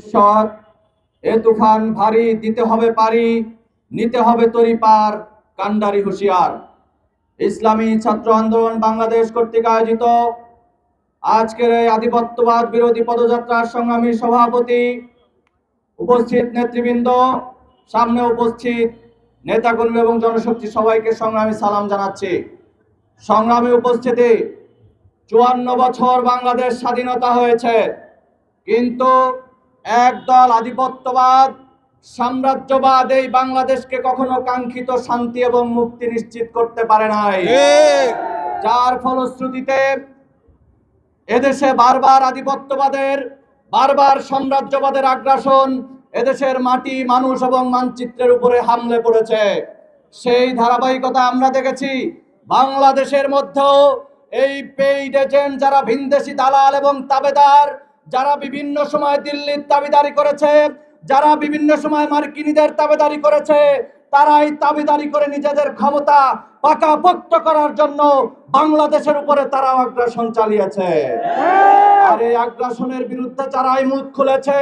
ঈশ্বর, এ তুফান ভারী, দিতে হবে পারি, নিতে হবে তরি পার কান্ডারি হুঁশিয়ার। ইসলামী ছাত্র আন্দোলন বাংলাদেশ কর্তৃক আয়োজিত। আজকের এই আধিপত্যবাদ বিরোধী পদযাত্রার সংগ্রামী সভাপতি উপস্থিত নেতৃবৃন্দ, সামনে উপস্থিত নেতাকর্মী এবং জনশক্তি সবাইকে সংগ্রামী সালাম জানাচ্ছি। সংগ্রামী উপস্থিতি, চুয়ান্ন বছর বাংলাদেশ স্বাধীনতা হয়েছে, কিন্তু একদল আধিপত্যবাদ সাম্রাজ্যবাদ এই বাংলাদেশকে কখনো কাঙ্ক্ষিত শান্তি এবং মুক্তি নিশ্চিত করতে পারে নাই। যার ফলশ্রুতিতে এদেশে বারবার আধিপত্যবাদের বারবার সাম্রাজ্যবাদের আগ্রাসন এদেশের মাটি মানুষ এবং মানচিত্রের উপরে হামলে পড়েছে। সেই ধারাবাহিকতা আমরা দেখেছি বাংলাদেশের মধ্যেও এই পেইড এজেন্ট যারা ভিনদেশি দালাল এবং তাবেদার যারা বিভিন্ন সময় দিল্লির দাবিদারি করেছে যারা বিভিন্ন সময় মার্কিনীদের তাবেদারি করেছে তারাই দাবিদারি করে নিজেদের ক্ষমতা পাকাপোক্ত করার জন্য বাংলাদেশের উপরে তারা আগ্রাসন চালিয়েছে। আর এই আগ্রাসনের বিরুদ্ধে যারাই মুখ খুলেছে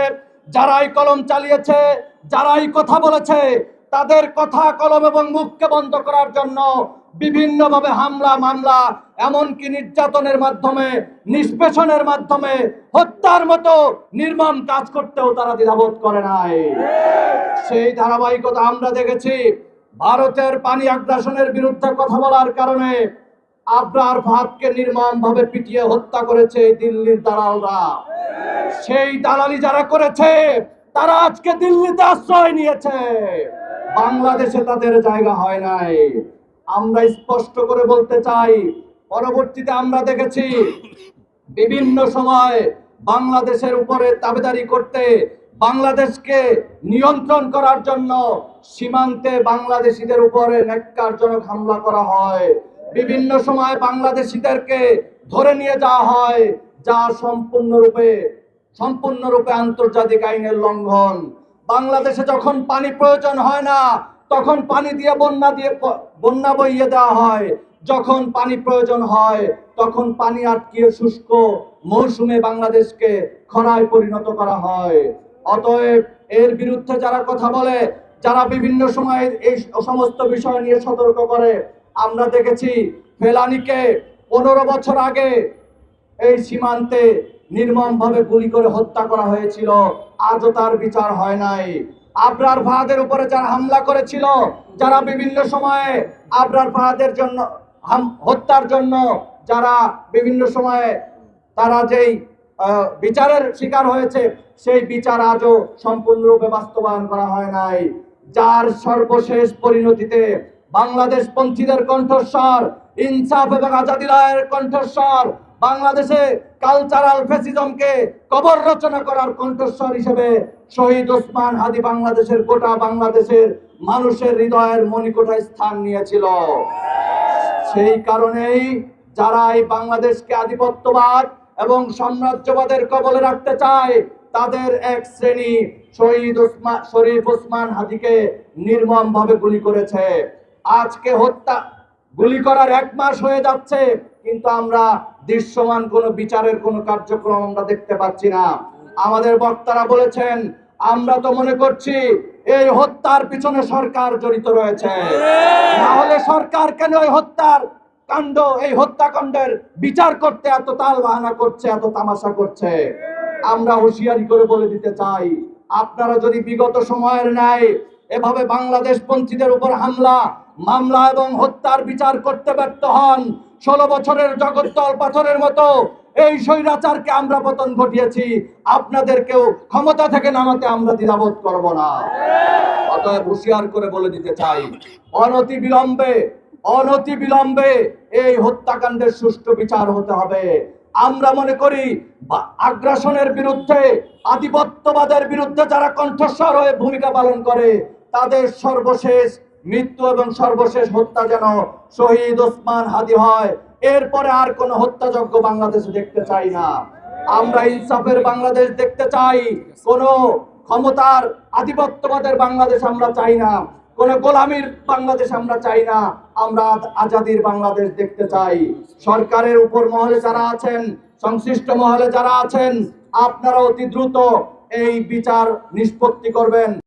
যারাই কলম চালিয়েছে যারাই কথা বলেছে তাদের কথা কলম এবং মুখকে বন্ধ করার জন্য বিভিন্নভাবে হামলা, মামলা, এমনকি নির্যাতনের মাধ্যমে, নিষ্পেষণের মাধ্যমে হত্যার মতো নির্মম কাজ করতেও তারা দ্বিধাবোধ করে নাই। সেই ধারাবাহিকতা আমরা দেখেছি। ভারতের পানি আগ্রাসনের বিরুদ্ধে কথা বলার কারণে আবরার ভাতকে নির্মম ভাবে পিটিয়ে হত্যা করেছে দিল্লির দালালরা। সেই দালালি যারা করেছে, তারা আজকে দিল্লিতে আশ্রয় নিয়েছে। বাংলাদেশে তাদের জায়গা হয় নাই। আমরা স্পষ্ট করে বলতে চাই, পরবর্তীতে আমরা দেখেছি বিভিন্ন সময় বাংলাদেশের উপরে দাবিদারি করতে বাংলাদেশকে নিয়ন্ত্রণ করার জন্য সীমান্তে বাংলাদেশিদের উপরে ন্যাক্কারজনক হামলা করা হয়। বিভিন্ন সময় বাংলাদেশিদেরকে ধরে নিয়ে যাওয়া হয়, যা সম্পূর্ণরূপে সম্পূর্ণরূপে আন্তর্জাতিক আইনের লঙ্ঘন। বাংলাদেশে যখন পানি প্রয়োজন হয় না তখন পানি দিয়ে বন্যা দিয়ে বন্যা বইয়ে দেওয়া হয়। যখন পানি প্রয়োজন হয়, তখন পানি আটকিয়ে শুষ্ক মৌসুমে বাংলাদেশকে খরায় পরিণত করা হয়। অতএব এর বিরুদ্ধে যারা কথা বলে, যারা বিভিন্ন সময় এই সমস্ত বিষয় নিয়ে সতর্ক করে, আমরা দেখেছি ফেলানিকে পনেরো বছর আগে এই সীমান্তে নির্মমভাবে গুলি করে হত্যা করা হয়েছিল। আজও তার বিচার হয় নাই। আবরার ফাহাদের উপরে যারা হামলা করেছিল, যারা বিভিন্ন সময়ে আবরার ফাহাদের জন্য হত্যার জন্য যারা বিভিন্ন সময়ে তারা যেই বিচারের শিকার হয়েছে, সেই বিচার আজও সম্পূর্ণরূপে বাস্তবায়ন করা হয় নাই। যার সর্বশেষ পরিণতিতে বাংলাদেশ পন্থীদের কণ্ঠস্বর, ইনসাফ এবং আজাদি রায়ের কণ্ঠস্বর, বাংলাদেশে কালচারাল ফেসিজমকে কবর রচনা করার কণ্ঠস্বর হিসেবে শহীদ ওসমান হাদি বাংলাদেশের গোটা বাংলাদেশের মানুষের হৃদয়ের মণিকোঠায় স্থান নিয়েছিল। সেই কারণেই যারা এই বাংলাদেশকে আধিপত্যবাদ এবং সাম্রাজ্যবাদের কবলে রাখতে চায়, তাদের এক শ্রেণি শহীদ ওসমান শরীফ ওসমান হাদিকে নির্মম ভাবে গুলি করেছে। আজকে হত্যা গুলি করার এক মাস হয়ে যাচ্ছে, কিন্তু আমরা দৃশ্যমান কোনো বিচারের কোনো কার্যক্রম আমরা দেখতে পাচ্ছি না। আমাদের বক্তারা বলেছেন আমরা তো মনে করছি এই হত্যার পিছনে সরকার জড়িত রয়েছে। তাহলে সরকার কেন এই হত্যার কাণ্ড এই হত্যাকাণ্ডের বিচার করতে এত তাল বাহানা করছে এত তামাশা করছে? আমরা হুঁশিয়ারি করে বলে দিতে চাই আপনারা যদি বিগত সময়ের ন্যায় এভাবে বাংলাদেশ পন্থীদের উপর হামলা মামলা এবং হত্যার বিচার করতে ব্যর্থ হন ষোলো বছরের জগদ্দল পাথরের মতো এই স্বৈরাচারকে আমরা পতন ঘটিয়েছি। আপনাদেরকেও ক্ষমতা থেকে নামাতে আমরা দ্বিধাবোধ করব না। অতএব হুঁশিয়ার করে বলে দিতে চাই, অনতি বিলম্বে অনতি বিলম্বে এই হত্যাকাণ্ডের সুষ্ঠু বিচার হতে হবে। আমরা মনে করি আগ্রাসনের বিরুদ্ধে, আধিপত্যবাদের বিরুদ্ধে যারা কণ্ঠস্বর হয়ে ভূমিকা পালন করে, তাদের সর্বশেষ মৃত্যু এবং সর্বশেষ হত্যা যেন শহীদ ওসমান হাদি হয়। এরপরে আর কোনো হত্যাযজ্ঞ বাংলাদেশে দেখতে চাই না। আমরা ইনসাফের বাংলাদেশ দেখতে চাই। কোন ক্ষমতার আধিপত্যবাদের বাংলাদেশ আমরা চাই না। কোন গোলামির বাংলাদেশ আমরা চাই না। আমরা আজ- আজাদির বাংলাদেশ দেখতে চাই। সরকারের উপর মহলে যারা আছেন, সংশ্লিষ্ট মহলে যারা আছেন আপনারা অতি দ্রুত এই বিচার নিষ্পত্তি করবেন।